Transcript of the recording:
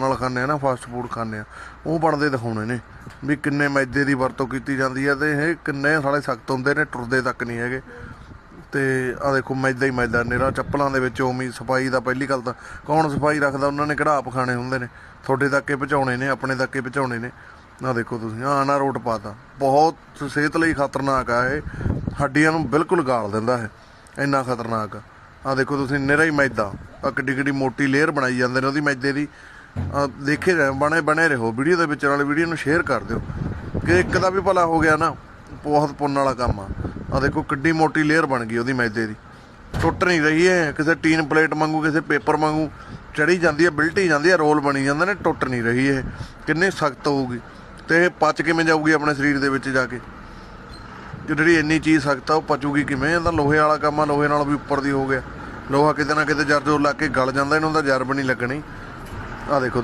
ਨਾਲ ਖਾਂਦੇ ਆ ਨਾ ਫਾਸਟ ਫੂਡ ਖਾਂਦੇ ਆ। ਉਹ ਬਣਦੇ ਦਿਖਾਉਣੇ ਨੇ। ਵੀ ਕਿੰਨੇ ਮੈਦੇ ਦੀ ਵਰਤੋਂ ਕੀਤੀ ਜਾਂਦੀ ਹੈ ਤੇ ਇਹ ਕਿੰਨੇ ਸਾਲੇ ਸਖਤ ਹੁੰਦੇ ਨੇ, ਟੁਰਦੇ ਤੱਕ ਨਹੀਂ ਹੈਗੇ। ਤੇ ਆ ਦੇਖੋ, ਮੈਦਾ ਹੀ ਮੈਦਾ, ਨਿਰਾ ਚੱਪਲਾਂ ਦੇ ਵਿੱਚ ਉਮੀ ਸਫ਼ਾਈ ਦਾ ਪਹਿਲੀ ਗੱਲ ਤਾਂ ਕੌਣ ਸਫ਼ਾਈ ਰੱਖਦਾ? ਉਹਨਾਂ ਨੇ ਕਿਹੜਾ ਆਪ ਖਾਣੇ ਹੁੰਦੇ ਨੇ। ਤੁਹਾਡੇ ਤੱਕ ਹੀ ਪਹੁੰਚਾਉਣੇ ਨੇ, ਆਪਣੇ ਤੱਕ ਹੀ ਪਹੁੰਚਾਉਣੇ ਨੇ। ਆ ਦੇਖੋ ਤੁਸੀਂ ਆ ਨਾ ਰੋਟ ਪਾਤਾ। ਬਹੁਤ ਸਿਹਤ ਲਈ ਖਤਰਨਾਕ ਆ ਇਹ। ਹੱਡੀਆਂ ਨੂੰ ਬਿਲਕੁਲ ਗਾਲ ਦਿੰਦਾ ਹੈ ਇੰਨਾ ਖਤਰਨਾਕ ਆ। ਦੇਖੋ ਤੁਸੀਂ, ਨਿਰਾ ਹੀ ਮੈਦਾ। ਆ ਕਿੱਡੀ ਕਿੱਡੀ ਮੋਟੀ ਲੇਅਰ ਬਣਾਈ ਜਾਂਦੇ ਨੇ ਉਹਦੀ ਮੈਦੇ ਦੀ। ਦੇਖੇ ਜਾਓ ਬਣੇ ਬਣੇ ਰਹੋ। ਵੀਡੀਓ ਦੇ ਵਿੱਚ ਨਾਲ ਵੀਡੀਓ ਨੂੰ ਸ਼ੇਅਰ ਕਰ ਦਿਓ। ਕਿ ਇੱਕ ਦਾ ਵੀ ਭਲਾ ਹੋ ਗਿਆ ਨਾ, ਬਹੁਤ ਪੁੰਨ ਵਾਲਾ ਕੰਮ ਆ। ਆ ਦੇਖੋ, ਕਿੱਡੀ ਮੋਟੀ ਲੇਅਰ ਬਣ ਗਈ ਉਹਦੀ ਮੈਦੇ ਦੀ। ਟੁੱਟ ਨਹੀਂ ਰਹੀ ਹੈ ਕਿਸੇ ਟੀਨ ਪਲੇਟ ਵਾਂਗੂ, ਕਿਸੇ ਪੇਪਰ ਵਾਂਗੂ ਚੜੀ ਜਾਂਦੀ ਹੈ ਬਿਲਟੀ ਜਾਂਦੀ ਹੈ ਰੋਲ ਬਣੀ ਜਾਂਦਾ ਨੇ, ਟੁੱਟ ਨਹੀਂ ਰਹੀ ਇਹ। ਕਿੰਨੀ ਸਖਤ ਹੋਊਗੀ। ਤੇ ਇਹ ਪਚ ਕਿਵੇਂ ਜਾਊਗੀ ਆਪਣੇ ਸਰੀਰ ਦੇ ਵਿੱਚ ਜਾ ਕੇ? ਜਿਹੜੀ ਇੰਨੀ ਚੀਜ਼ ਸਖਤ ਆ, ਉਹ ਪਚੂਗੀ ਕਿਵੇਂ? ਇਹ ਲੋਹੇ ਵਾਲਾ ਕੰਮ ਆ, ਲੋਹੇ ਨਾਲ ਵੀ ਉੱਪਰ ਦੀ ਹੋ ਗਿਆ। ਲੋਹਾ ਕਿਤੇ ਨਾ ਕਿਤੇ ਜਰ ਜੋਰ ਲੱਗ ਕੇ ਗਲ ਜਾਂਦਾ, ਇਹਨੂੰ ਤਾਂ ਜਰਬ ਨਹੀਂ ਲੱਗਣੀ। ਆ ਦੇਖੋ